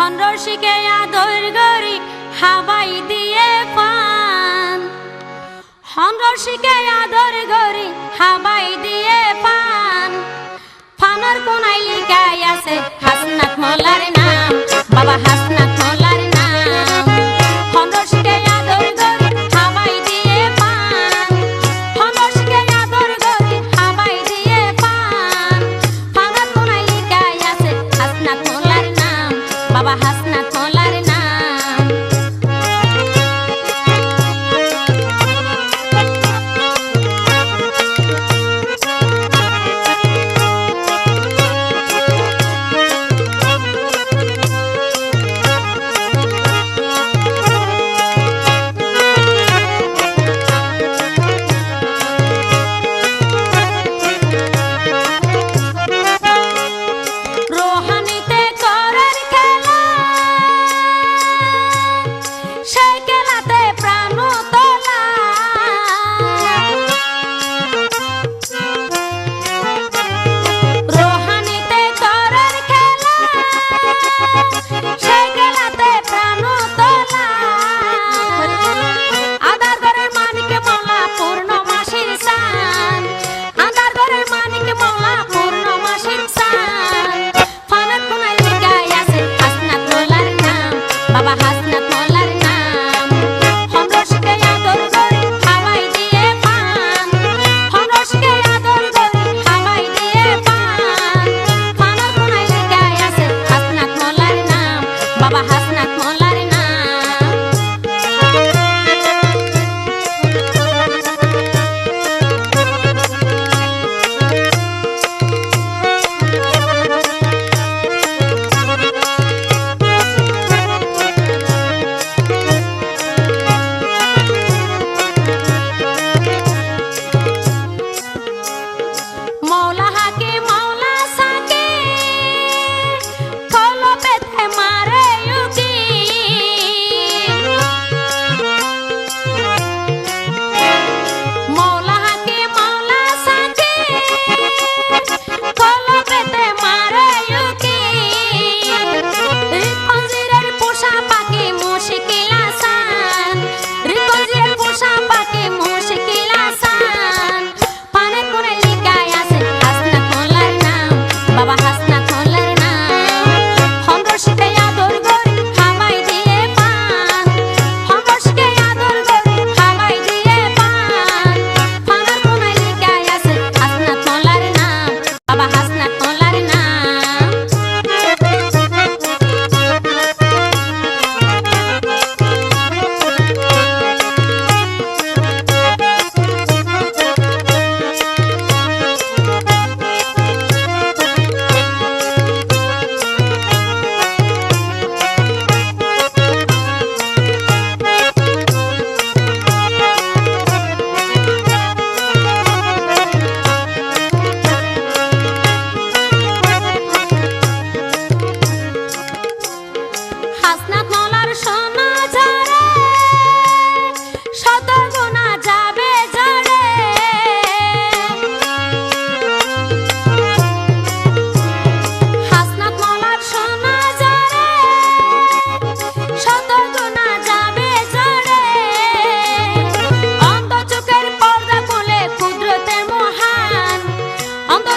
হন রসিকে আদর গরি হাবাই দিয়ে পান। হন রসিকে আদর গরি হাবাই দিয়ে পান। ফানার কোনাই লিখাই আছে হাসনাত মোল্লার নাম। বাবা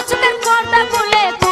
চোখের পর্দা খুলে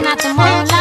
not the moon.